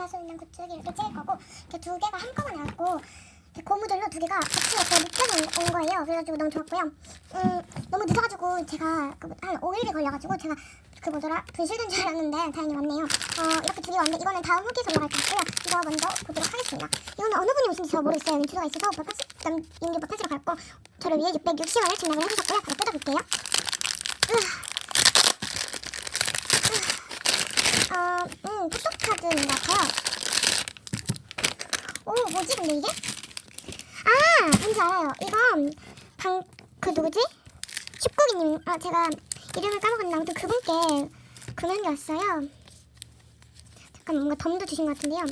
탈수 있는 구축이 이렇게 찍을 거고 이렇게 두 개가 한꺼번에 나왔고 이렇게 고무줄로 두 개가 같이 이렇게 묶여져 온 거예요. 그래가지고 너무 좋았고요. 음, 너무 늦어가지고 제가 그 한 5일이 걸려가지고 제가 그 뭐더라 분실된 줄 알았는데 다행히 왔네요. 어, 이렇게 두 개 왔는데 이거는 다음 후기에서 올라갈 것 같고요. 이거 먼저 보도록 하겠습니다. 이거는 어느 분이 오신지 저 모르겠어요. 윈투가 있어서 오빠 편집, 그다음 윤기 오빠 편집을 갔고 저를 위해 660원을 증량을 해주셨고요. 바로 뜯어볼게요. 어, 음, 포토카드인 것 같아요. 오, 뭐지, 근데 이게? 아, 뭔지 알아요. 이건, 방, 그 누구지? 슈꾸기님, 아, 제가 이름을 까먹었는데, 아무튼 그분께 게 왔어요. 잠깐 뭔가 덤도 주신 것 같은데요.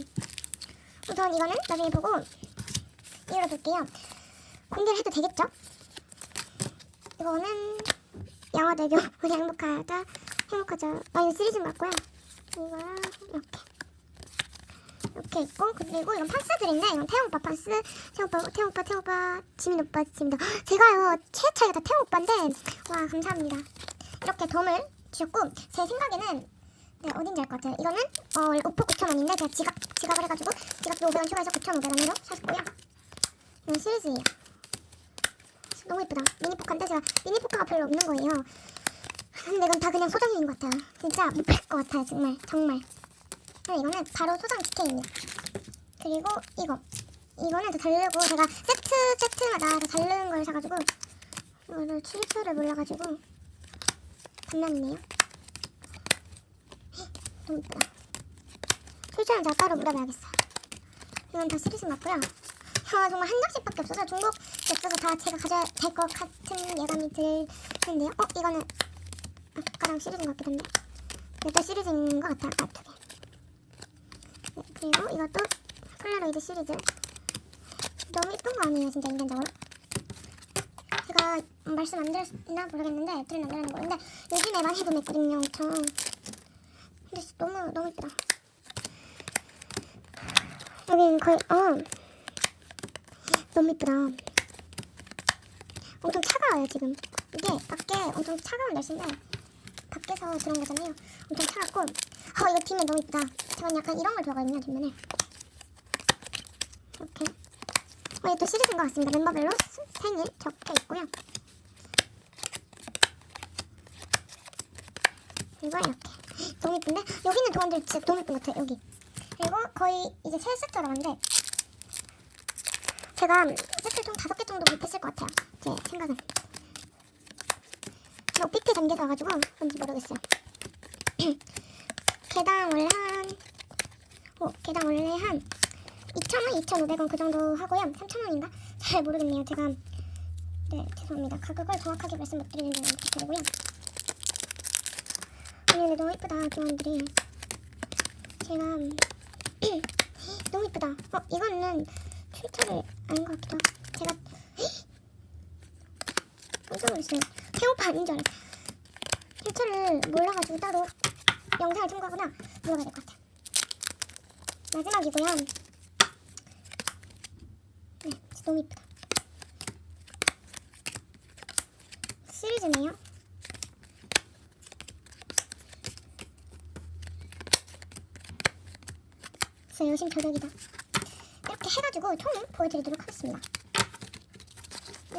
우선 이거는 나중에 보고 열어볼게요. 공개를 해도 되겠죠? 이거는 영화대교 우리 행복하다 행복하죠. 아 이거 시리즈 맞고요. 이거 이렇게 이렇게 있고 그리고 이건 판스들인데 이건 태영 오빠 판스, 태영 오빠, 태영 오빠, 태영 오빠, 지민 오빠, 지민 오빠. 제가요 최애차이가 다 태영 오빠인데 와 감사합니다. 이렇게 덤을 주셨고 제 생각에는 네 어딘지 알 것 같아요. 이거는 어 오프 9,000원인데 제가 지갑 지갑을 해가지고 지갑도 500원 추가해서 9,500원으로 샀고요. 이건 시리즈예요. 너무 예쁘다. 미니 포카인데 제가 미니 포카가 별로 없는 거예요. 근데 이건 다 그냥 소장인 것 같아요. 진짜 못 팔 것 같아요. 정말 정말. 이거는 바로 소장 디케이네요. 그리고 이거 이거는 더 다르고 제가 세트 세트마다 다 다른 걸 사가지고 이거를 출처를 몰라가지고 장난이네요. 너무 예쁘다. 출처는 제가 따로 물어봐야겠어요. 이건 다 시리즈 맞고요. 아, 정말 한 장씩밖에 없어서 중복 없어서 다 제가 가져야 될 것 같은 예감이 드는데요. 어, 이거는 아까랑 시리즈인 것 같기도 한데 이것도 시리즈인 것 같아요. 개. 네, 그리고 이것도 폴라로이드 시리즈. 너무 예쁜 거 아니에요, 진짜 인간적으로? 제가 말씀 안 드렸나 모르겠는데 드린 안 드리는 거 근데 요즘에 많이 구매했거든요, 엄청. 근데 너무 너무 예쁘다. 여기는 거의 어 너무 예쁘다. 엄청 차가워요 지금. 이게 밖에 엄청 차가운 날씨인데 밖에서 들어온 거잖아요. 엄청 차갑고 어 이거 뒷면 너무 예쁘다. 저는 약간 이런 걸 좋아하거든요 뒷면에. 이렇게. 어 이것도 시리즈인 것 같습니다. 멤버별로 스- 생일 적혀 있고요. 그리고 이렇게 너무 예쁜데 여기 있는 도안들 진짜 너무 예쁜 것 같아요 여기. 그리고 거의 이제 세 세트로 왔는데 제가 세트 총 다섯 개 정도 못했을 것 같아요. 제 생각은. 근데 오피트 단계도 와가지고 뭔지 모르겠어요. 개당 원래 한, 오, 개당 원래 한 2,000원, 2,500원 그 정도 하고요. 3,000원인가? 잘 모르겠네요. 제가, 네, 죄송합니다. 가격을 정확하게 말씀 못 드리는 데 부탁드리고요. 아니, 근데 너무 예쁘다, 교환들이. 제가, 너무 예쁘다. 어, 이거는 출처를 아닌 것 같기도 하고. 제가, 깜짝 놀랐어요. 아닌 줄 알았어요. 출처를 몰라가지고 따로 영상을 참고하거나 물어봐야 될 것 같아요. 마지막이고요. 네, 너무 예쁘다. 시리즈네요. 진짜 여심 저격이다. 이렇게 해가지고 총을 보여드리도록 하겠습니다.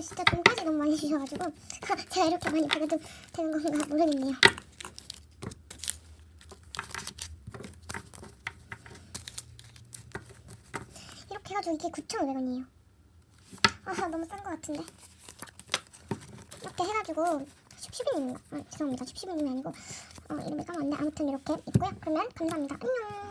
진짜 돈까지 너무 많이 주셔가지고 제가 이렇게 많이 받아도 되는 건가 모르겠네요. 이렇게 해가지고 이게 9,500원이에요. 아 너무 싼 것 같은데. 이렇게 해가지고 십십인인가? 아, 죄송합니다. 십십인이 아니고 어, 이름이 까먹었는데 아무튼 이렇게 있고요. 그러면 감사합니다. 안녕.